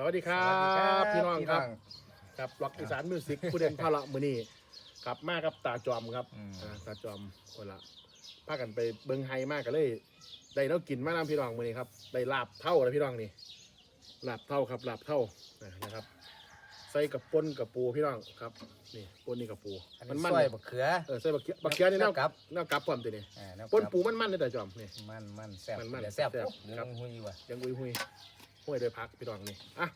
สวัสดีครับพี่น้องครับครับล็อกอีสานมิวสิกผู้เด่นพาละมือนี้ครับมากับตาจอมครับอืม อ่าตาจอมคนละพากันไปเบิงไฮมากกันเลย ได้แล้วกินมากน้ำพี่น้องมือนี้ครับได้ลาบเท่าแล้วพี่น้องนี่ลาบเท่าครับลาบเท่านะครับ ใส่กับป่นกับปูพี่น้องครับนี่ป่นนี่กับปูอันมันี้นมันซอยบักเขือ เออใส่บักเขียบักเขียนี่แนวกับ แนวกลับความตัวนี้อ่าแวป่นกับปูมันมันเลยตาจอมนี่ มันมันแซ่บมันมันเดี๋ยวแซ่บแซ่บปุ๊บเดี๋ยวครับหุยว่ะยังอุยหุย ห้วยโดวยพักพี่น้องนี่อะ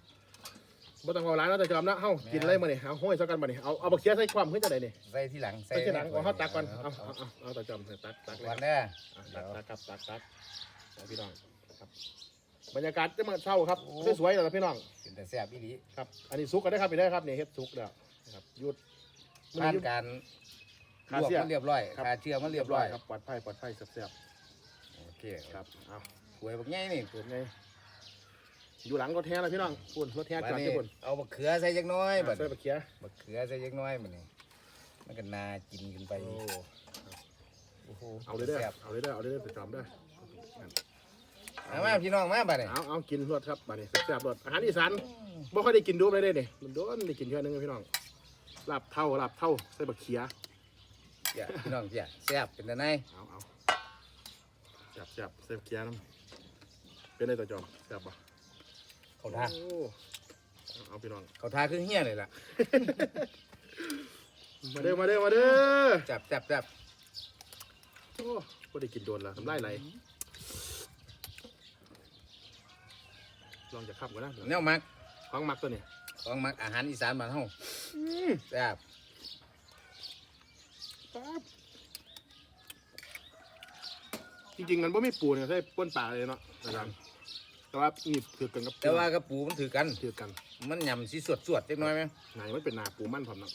บ่ต้องเอาร้านแล้วแต่จอมนะเฮ้ากินอะไรมาเนี่ยเอาห้วยสักกันมาเนี่ยเอาเอาบักเขียใส่ความขึ้นจะไหนเนี่ยใส่ที่หลังใส่ที่หลังเอาเขาตักก่อนเอาเอาเอาเอาเอาเอาแต่จอมใส่ตักตักเลยก่อนครับเด้ออะตักตักครับตักตักเอาพี่น้องครับบรรยากาศจะมาเช่าครับสวยๆเลยพี่น้องเป็นแต่แซ่บอีหลีครับอันนี้ซุกกันได้ครับไปได้ครับนี่เฮ็ดซุกแล้วนะครับหยุดผ่านการลคาวกเสียมันเรียบร้อยครับคาเชื่อมันเรียบร้อยครับปลอดภัยปลอดภัยแซ่บโอเคๆครับเอาหวยบักใหญ่นี่เปิดไง อยู่หลังรถแท้เลยพี่น้องปุ่นรถแท้บัจดอดนี้ที่ปุ่นเอาบักเขือใส่จักหน้อยบัดใส่บักเขียบักเขือใส่จักหน้อยบัดนี้มันก็น่ากินกันไปโอ้โอ้โหเอาเลยเด้อแซ่บเอาเลยเด้อเอาเลยเด้อไปจอมเด้อเอามาพี่น้องมาบัดนี้เอาเอากินรสครับบัดนี้แซ่บๆรสอาหารอีสานบ่ค่อยได้กินดูเลยเด้นี่โดนได้กินเท่านึงพี่น้องลาบเท่าลาบเท่าใส่บักเขียเจ้าพี่น้องเจ้าแซ่บเป็นจังไดเอาเอาจับจับใส่บักเขียน้ำเป็นได้ตัวจอมแซ่บบ่ เขาทาโอ้เอาเอาพี่น้องเขาทาคือเฮี้ยเลยล่ะ มาเด้อมาเด้อมาเด้อจับจับจับโอ้บ่ได้กินโดนละน้ำลายไหลลองจะขับกันนะแนวมักฟังมักตัวนี้ของมักอาหารอีสานบ้านเฮาอืมแซ่บปั๊บจริงๆมันบ่ไม่ปูเนี่ยใส่ป้นปลาเลยเนาะนะครับ แต่ว่านี่ถือกันกับแต่ว่ากระปูมันถือกัน ถือกัน มันยำสีสวดสวดๆจักหน่อยไหมไหนมันเป็นนาปูมั่นผมเนาะ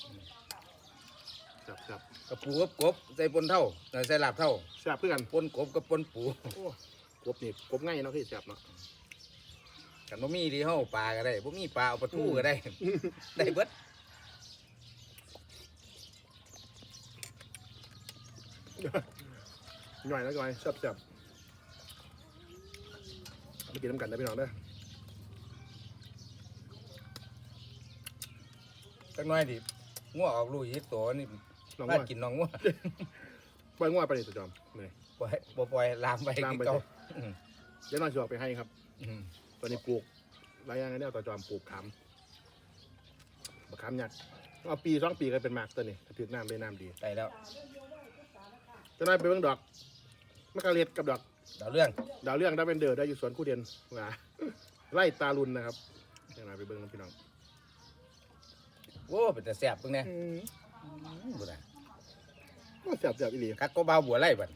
จับจับกระปูกับกบใส่ปนเท่าเอ่อใส่ลาบเท่าแซ่บเพื่อกันปนกบกับปนปูโอ้กบนี่กบง่ายเนาะที่แซ่บเนาะกันบ่มีที่เฮาปลาก็ได้บ่มีปลาเอาปลาทูก็ได้ ได้เบิดหน่อยแล้วก่อนแซ่บแซ่บ มากินน้ำกันได้พี่น้องเด้อจักหน่อยดิงัวออกลูกอีกตัวนี่น้องบ้าว่ากินน้องงัวปล่อยงัวไปเลยตัวจอมเลยปล่อยบ่ปล่อยลามไปลามไป เก่าสิเดี๋ยวน้องจะออกไปให้ครับ อืมตอนนี้ปลูกหลายอย่างเนี่ยตัวจอมปลูกขามบักขามหยักเอาปีสองปีก็เป็นหมากตัวนี้ถือน้ำได้น้ำดีได้แล้ว จะได้ไปเบิ่งดอกมะกะเล็ดกับดอก ดาวเรื่องดาวเรื่องได้เป็นเดอร์ได้อยู่สวนคู่เดียนว่าไล่ตาลุนนะครับจะได้ไปเบิ่งน้ำพี่น้องโอ้เป็นแต่แซ่บเพิ่งแน่บ่ได้ก็แซ่บแซ่บอีหลีคักก็บ่าวบัวไล่บัด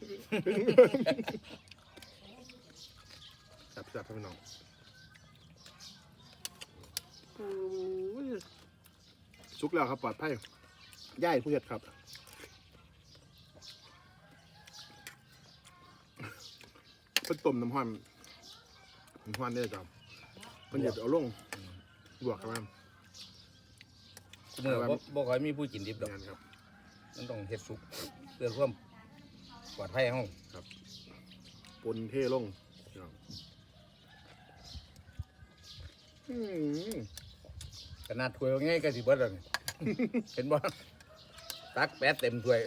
แซ่บแซ่บพี่น้องสุกแล้วครับปลอดภัยย่ายผู้เห็ดครับ เป็นต้มน้ำห้อนน้ำห้อนได้จ้ะมันหยิบเอาลงบวกกันมาเมื่อบ่บ่ค่อยมีผู้กินดิบดอก งานครับ มันต้องเฮ็ดสุกเพื่อความปลอดภัยเฮาปนเท่ลงพี่น้องอืมขนาดถ้วยว่าไงก็สิเบิดแล้วนี่ เห็นบ่ตักแปดเต็มถ้วย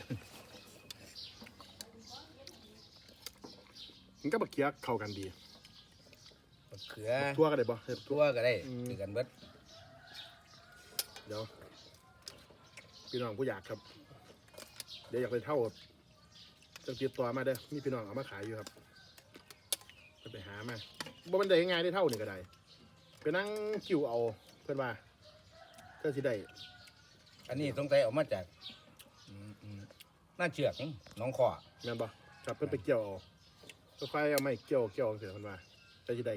มันก็บักเคียเข้ากันดีมะเขือทั่วก็ได้บ่เฮ็ดทั่วทั่วก็ได้อืมคือกันเบิดเดี๋ยวพี่น้องผู้อยากครับ เดี๋ยวอยากไปเท่าจะติดต่อมาเด้อมีพี่น้องเอามาขายอยู่ครับจะไปหามาบ่มันได้ง่ายได้เท่านี่ก็ได้ไปนั่งคิวเอาเพื่อนว่าเพื่อสิได้อันนี้ต้องใส่ออกมาจากอืมอืมหน้าเชือกหน้องคอแม่นบ่ครับเพื่อนไปเกี่ยวเอา ค่อยๆเอาไม้เกี่ยวเกี่ยวเสียเพื่อนว่าจะสิได้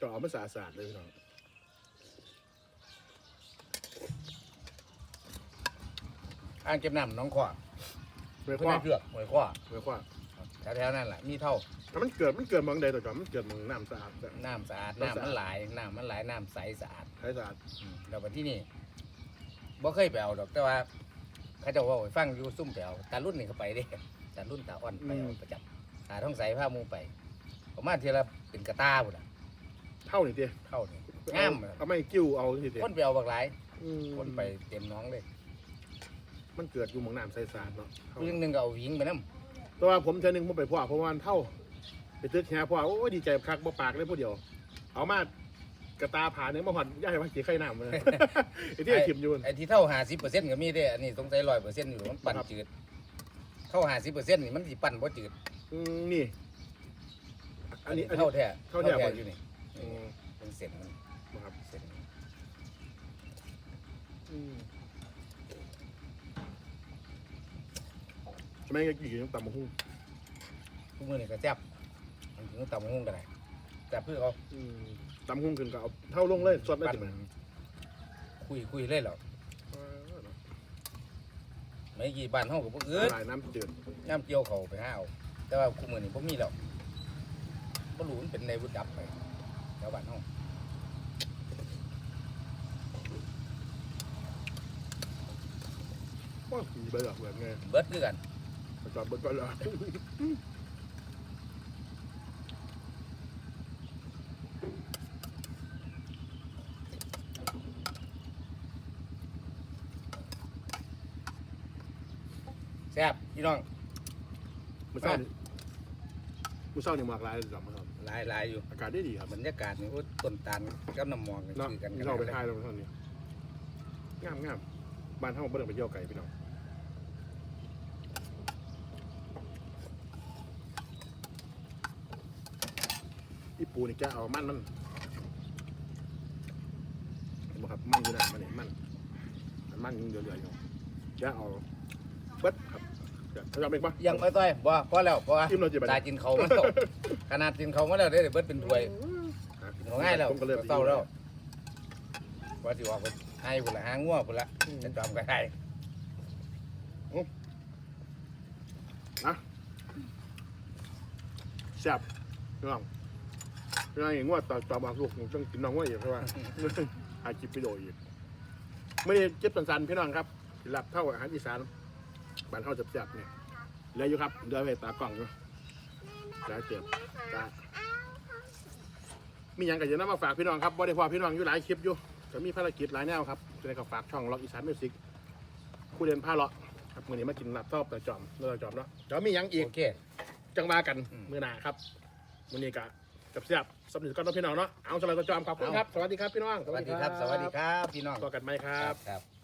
ต้องเอามาสะอาดๆเลยพี่น้องอ่างเก็บน้ำหน้องคอเมื่อเพื่อคว้าน้าเชือกหวยคอเมื่อคว้าแถวๆนั่นแหละมีเท่าแต่มันเกิดมันเกิดเมืองใดตัวจอมมันเกิดเมืองน้ำสะอาดแต่น้ำสะอาดน้ำสะอาดน้ำมันหลายน้ำมันหลายน้ำใสสะอาด ใช้สะอาดอืมแล้ววันที่นี่บ่เคยไปเอาดอกแต่ว่าเขาเจะว่าให้ฟังอยู่ซุ่มไปเอาตารุ่นนี่เขาไปเด้ตารุ่นตาอ่อนไปเอาประจำ ตาท้องใสผ้ามูไปประมาณเทีละเป็นกระตาบุ่นอะเท่านี่เดียเข้านี่งามเอาไม่กิ้วเอาทีเดียวคนไปเอาบักหลายอืมคนไปเต็มหน้องเลยมันเกิดอยู่หมองน้ำใสสารเนาะผู้หนึงก็เอาหญิงไปนํแต่ว่าผมเทื่อหนึงผมไปพ่อเพราะว่ามันเท่า ไปตึกแฮพ่อโอ้ยดีใจคักบ่ปากเลยผู้เดียว เอามากระตาผ่าเนื้อมาหอดย่าให้พักสีไข่น้ำเลย ไอ้ที่ไอ้ขิมอยู่ไอ้ที่เท่า50%ก็มีเด้อันนี้สงสัย100%อยู่มันปั่นครับ จืดเท่า50%นี่มันสิปั่นบ่จืด อืมนี่ อันนี้อันนี้เท่าแท้เท่าแท้บ่ อยู่นี่อืมเป็นเส้นมันครับเส้นอืมทำไมก็กี่ต้องตำมะฮุ่งทุกมื้อนี่ก็แซ่บมันถึงตำบักหุ่งก็ได้แซ่บเพื่อเขาอืมตำมะฮุ่งขึ้นก็เอาเท่าลงเลยสดเลยปั่นจิ๋มคุยคุยเลยเหรอไม่กี่บ้านเฮาก็บ่เอิดลายน้ำจืดย่ำเกี่ยวเขาไปหาเอา แต่ว่าคู่มือนี่ผมมีแล้วบ่รู้มันเป็นในวุฒิดับไปแถวบ้านเฮาว้าวมีใบหลักแบบไงเบิดคือกันประจอบเบิดก็แล้วแซ่บพี่น้อง มือเศร้านี่มือเศร้านี่หมากลายเลยจ้ะมือเศร้าหลายหลายอยู่อากาศได้ดีครับบรรยากาศนี่โอ้ต้นตาลกับน้ำหมอกนี่เนาะคือกันมืกัอนเศร้าไปเลยค่ายแล้วมือเศร้านี่งามงามบ้านเท่าบ่ได้ไปเที่ยวไก่พี่น้องอีปูนี่แกเอามันมันเห็นไหมครับมันอยู่ไหนมันนี่มันมันมันยังเดือดๆอยู่แกเอาเบิดครับ เขาจะเป็นปะ ยังอ้อยๆบ่พอแล้วพออิ่มเราจะไปตายกินเขาวมาแล้วขนาดกินเขาวมาแล้วเด้อเบิดเป็นถ้วยกินเขาวง่ายแล้วผมก็เริ่มเศร้าแล้วว่าสิออกไปให้พุ่นละหางัวพุ่นละจะจอมก็ได้แซ่บพี่น้องพี่น้องเห็นว่าต่อต่อมาลูกหนูต้องกินน้องว่าอีกเพราะว่าหาจิบไปโดยอีกไม่ได้เจ็บสันๆพี่น้องครับสิหลับเท่าอาหารอีสาน บ้านเท่าจับแซ่บๆเนี่ยแล้วอยู่ครับเดินไปตากล่องอยู่แล้วเจ็บตามีอย่างกับจะนำมาฝากพี่น้องครับบ่ได้พอพี่น้องอยู่หลายคลิปอยู่จะมีภารกิจหลายแนวครับจะได้ก็ฝากช่องล็อกอีสานมิวสิกคู่เรียนผ้าเลาะครับมื่อนี้มากินลาบทอดแต่จอมเนื้อจอมเนาะเดี๋ยวมีหยังอีกโอเคจังมากันอืมมือหนาครับมือนี้กะกับเสียบสำนึกก่อนเนาะพี่น้องเนาะเอาสำหรับตัวจอมขอบคุณครับ สวัสดีครับพี่น้องสวัสดีครับ สวัสดีครับพี่น้องต่อกันไหมครับครับ